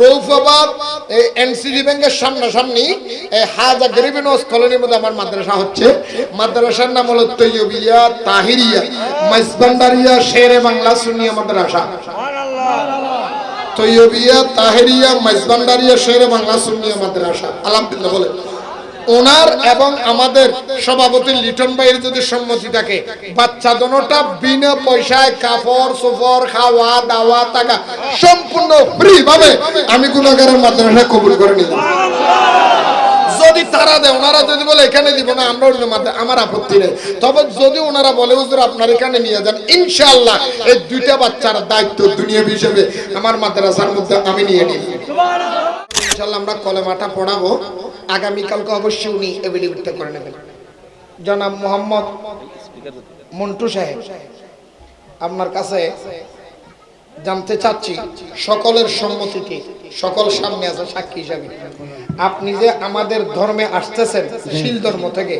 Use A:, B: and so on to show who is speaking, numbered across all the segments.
A: রৌফাবাদ এই এনসিডি ব্যাংকের সামনাসামনি হাজা কলোনির মধ্যে আমার মাদ্রাসা হচ্ছে। মাদ্রাসার নাম হলো তৈয়বিয়া তাহিরিয়া মাইজবান্ডারিয়া শেরে বাংলা সুনিয়া মাদ্রাসা। তৈয়বিয়া তাহেরিয়া মাইজবান্ডারিয়া শেরে বাংলা সুনিয়া মাদ্রাসা। আলহামদুলিল্লাহ বলে ওনার এবং আমাদের সভাপতি লিটন ভাইয়ের যদি সম্মতি থাকে, বাচ্চা দোনোটা বিনা পয়সায় কাপড় সোফর খাওয়া, দাওয়া, টাকা সম্পূর্ণ ফ্রি ভাবে আমি গুণাগারের মাদ্রাসা কবুল করে নিলাম। যদি তারা দেয়, ওনারা যদি বলে, এখানে দিব না, আমরা অন্য মাদ্রাসা আমার আপত্তি নেই। তবে যদি ওনারা বলে, হুজুর, আপনার এখানে নিয়ে যান, ইনশাআল্লাহ এই দুইটা বাচ্চার দায়িত্ব দুনিয়া হিসেবে আমার মাদ্রাসার মধ্যে আমি নিয়ে নিই ইনশাআল্লাহ আমরা কলেমাটা পড়াবো। আগামীকালকে অবশ্যই উনি এভিডেভিটটা করে নেবেন। জনাব মোহাম্মদ মন্টু সাহেব আপনার কাছে জানতে চাচ্ছি সকলের সম্মতিতে সকল সামনে আছে সাক্ষী হিসাবে। আপনি যে আমাদের ধর্মে আসতেছেন শিল ধর্ম থেকে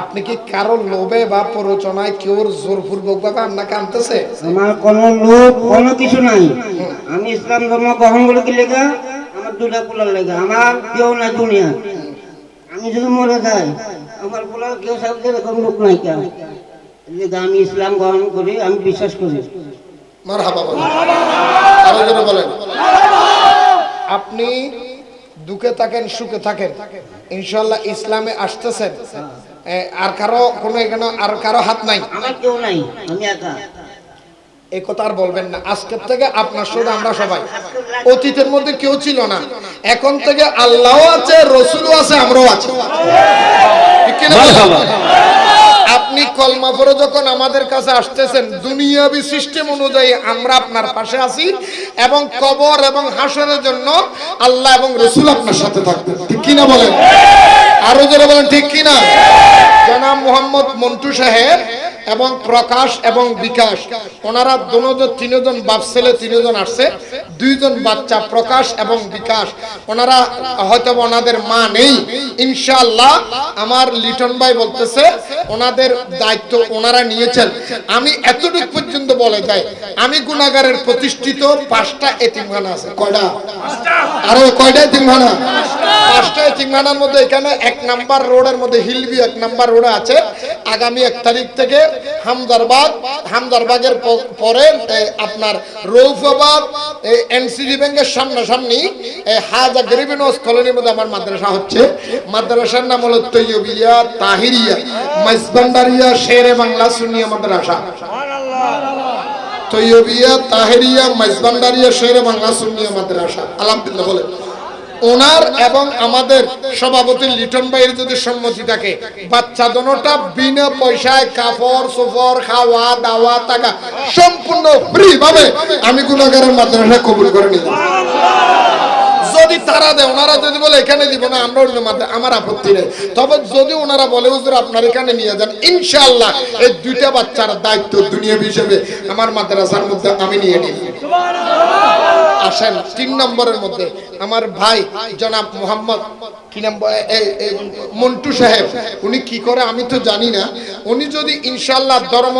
A: আপনি কি কারও লোভে বা প্ররোচনায় কেউ জোরপূর্বক ভাবে আপনাকে আনতেছে
B: আমার কোনো লোভ কোনো কিছু নাই। আমি ইসলাম ধর্ম গ্রহণ করে কি আমার দুটা পোলার লেগা আমার কেউ নাই দুনিয়া আমি যদি মরে যাই আমার পোলার কেউ এরকম লোক নাই কেন? আমি ইসলাম গ্রহণ করি আমি বিশ্বাস করি।
A: আপনি দুঃখে থাকেন সুখে থাকেন। ইনশাল্লাহ ইসলামে আসতেছেন। আর কারও কোনো এখানে আর কারও হাত নাই।
B: কেউ নাই আমি একা।
A: এই কথা আর বলবেন না। আজকের থেকে আপনার সাথে আমরা সবাই। অতীতের মধ্যে কেউ ছিল না। এখন থেকে আল্লাহ আছে রসুলও আছে আমরাও আছি? আপনি কলমা পরে যখন আমাদের কাছে আসতেছেন দুনিয়াবি সিস্টেম অনুযায়ী আমরা আপনার পাশে আছি এবং কবর এবং হাসরের জন্য আল্লাহ এবং রসুল আপনার সাথে থাকবেন ঠিক কিনা বলেন? আরও যারা বলেন ঠিক কিনা? জনাব মোহাম্মদ মন্টু সাহেব এবং প্রকাশ এবং বিকাশ। ওনারা দুজন তিনজন বাপ ছেলে, তিনজন আসছে। দুইজন বাচ্চা প্রকাশ এবং বিকাশ। ওনারা হয়তো ওনাদের মা নেই। ইনশাআল্লাহ আমার লিটন ভাই বলতেছে, ওনাদের দায়িত্ব ওনারা নিয়েছেন। আমি এতটুকু পর্যন্ত বলে, যাই। আমি গুণাগারের প্রতিষ্ঠিত পাঁচটা এতিমখানা আছে। কয়টা? আরও কয়টা এতিমখানা? পাঁচটা এতিমখানার মধ্যে এখানে এক নাম্বার রোডের মধ্যে হিলবি এক নাম্বার রোডে আছে। আগামী এক তারিখ থেকে হামদারবাগ হামদারবাগের পরে আপনার রৌফাবাদ এনসিডি ব্যাংকের সামনাসামনি হাজা গরিবিনস কলোনির মধ্যে আমার মাদ্রাসা হচ্ছে। মাদ্রাসার নাম হলো তৈয়বিয়া তাহিরিয়া মাইজবান্ডারিয়া শেরে বাংলা সুনিয়া মাদ্রাসা। তৈয়বিয়া, তাহেরিয়া মাইজবান্ডারিয়া শেরে বাংলা সুন্নিয়া মাদ্রাসা। আলহামদুলিল্লাহ বলে ওনার এবং আমাদের সভাপতি লিটন ভাইয়ের যদি সম্মতি থাকে, বাচ্চা দনটা বিনা পয়সায় কাপড় সোফর খাওয়া, দাওয়া, টাকা সম্পূর্ণ ফ্রি ভাবে আমি গুণাগারের মাদ্রাসা কবুল করে নিলাম। যদি তারা দেয়, ওনারা যদি বলে, এখানে দিব না, আমরা অন্য মাদ্রাসা আমার আপত্তি নেই। তবে যদি ওনারা বলে, হুজুর, আপনার এখানে নিয়ে যান, ইনশাআল্লাহ এই দুইটা বাচ্চার দায়িত্ব দুনিয়া হিসেবে আমার মাদ্রাসার মধ্যে আমি নিয়ে নিই আসেন, তিন নম্বরের মধ্যে আমার ভাই জনাব মোহাম্মদ, কি নাম মন্টু সাহেব, উনি কি করে আমি তো জানি না উনি যদি ইনশাল্লাহ ধর্ম,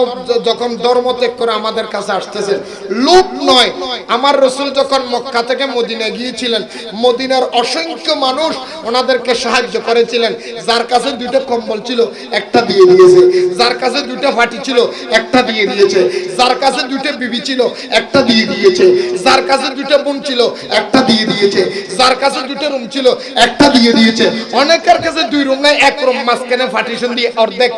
A: যখন ধর্ম ত্যাগ করে আমাদের কাছে আসতেছেন লোক নয়। আমার রসুল যখন মক্কা থেকে মদিনা গিয়েছিলেন, মদিনার অসংখ্য মানুষ ওনাদেরকে সাহায্য করেছিলেন। যার কাছে দুইটা কম্বল ছিল, একটা দিয়ে দিয়েছে। যার কাছে দুইটা ফাটি ছিল, একটা দিয়ে দিয়েছে। যার কাছে দুইটা বিবি ছিল, একটা দিয়ে দিয়েছে। যার কাছে দুইটা বোন ছিল, একটা দিয়ে দিয়েছে। যার কাছে দুইটা রুম ছিল, একটা দিয়ে দিয়েছে। অনেকের কাছে দুই রুম এক রুম, মাঝখানে পার্টিশন দিয়ে অর্ধেক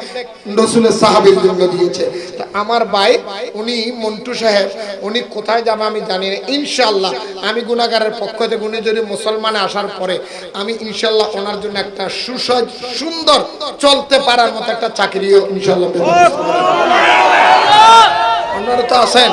A: রসুলের সাহাবির জন্য দিয়েছে। তা আমার ভাই উনি মন্টু সাহেব উনি কোথায় যাবে আমি জানি না। ইনশাল্লাহ আমি গুণাগারের পক্ষ থেকে উনি যদি মুসলমানে আসার পরে আমি ইনশাল্লাহ ওনার জন্য একটা সুসজ সুন্দর চলতে পারার মতো একটা চাকরিও ইনশাল্লাহ আপনারা তো আছেন?